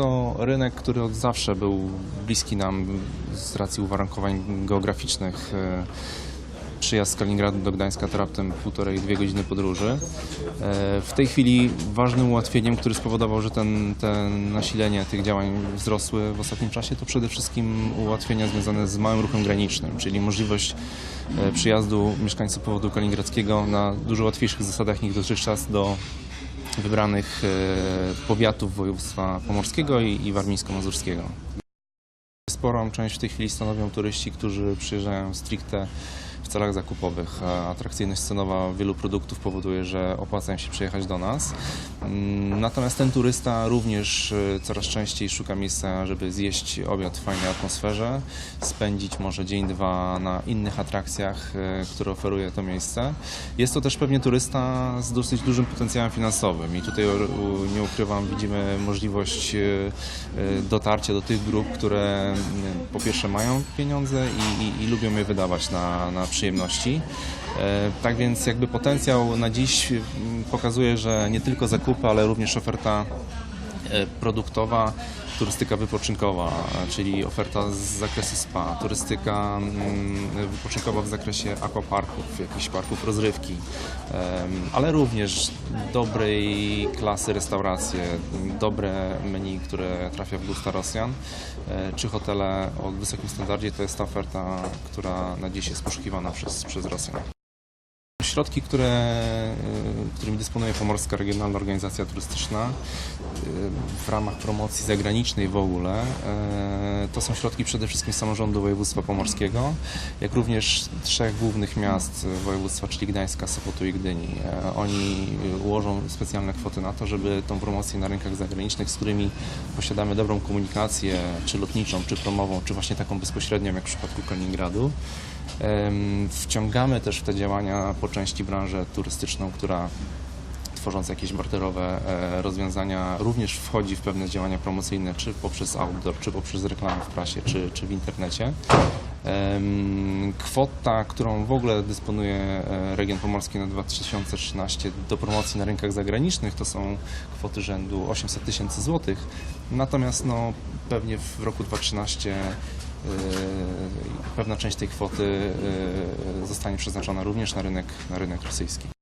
to rynek, który od zawsze był bliski nam z racji uwarunkowań geograficznych. E, Przyjazd z Kaliningradu do Gdańska to raptem półtorej, dwie godziny podróży. E, W tej chwili ważnym ułatwieniem, który spowodował, że ten, ten nasilenie tych działań wzrosły w ostatnim czasie, to przede wszystkim ułatwienia związane z małym ruchem granicznym, czyli możliwość e, przyjazdu mieszkańców powodu kaliningradzkiego na dużo łatwiejszych zasadach niż dotychczas do wybranych e, powiatów województwa pomorskiego i, warmińsko-mazurskiego. Sporą część w tej chwili stanowią turyści, którzy przyjeżdżają stricte w celach zakupowych. A Atrakcyjność cenowa wielu produktów powoduje, że opłaca się przyjechać do nas. Mm, Natomiast ten turysta również e, coraz częściej szuka miejsca, żeby zjeść obiad w fajnej atmosferze, spędzić może dzień, dwa na innych atrakcjach, e, które oferuje to miejsce. Jest to też pewnie turysta z dosyć dużym potencjałem finansowym i tutaj nie ukrywam, widzimy możliwość e, dotarcia do tych grup, które po pierwsze mają pieniądze i, i, i lubią je wydawać na, na przyjemności. E, Tak więc jakby potencjał na dziś m, pokazuje, że nie tylko zakupy, ale również oferta e, produktowa, turystyka wypoczynkowa, czyli oferta z zakresu spa, turystyka mm, wypoczynkowa w zakresie aquaparków, jakichś parków rozrywki, ale również dobrej klasy restauracje, dobre menu, które trafia w gusta Rosjan, e, czy hotele o wysokim standardzie, to jest ta oferta, która na dziś jest poszukiwana przez, przez Rosjan. Środki, które, y, którymi dysponuje Pomorska Regionalna Organizacja Turystyczna y, w ramach promocji zagranicznej w ogóle, y, to są środki przede wszystkim samorządu województwa pomorskiego, jak również trzech głównych miast województwa, czyli Gdańska, Sopotu i Gdyni. E, Oni ułożą specjalne kwoty na to, żeby tą promocję na rynkach zagranicznych, z którymi posiadamy dobrą komunikację, czy lotniczą, czy promową, czy właśnie taką bezpośrednią, jak w przypadku Kaliningradu, Wciągamy też w te działania po części branżę turystyczną, która tworząc jakieś barterowe e, rozwiązania również wchodzi w pewne działania promocyjne, czy poprzez outdoor, czy poprzez reklamę w prasie, czy, czy w internecie. Kwota, którą w ogóle dysponuje e, region pomorski na 2013 do promocji na rynkach zagranicznych, to są kwoty rzędu 800 tysięcy złotych. Natomiast no, pewnie w roku 2013 Yy, pewna część tej kwoty yy, zostanie przeznaczona również na rynek, na rynek rosyjski.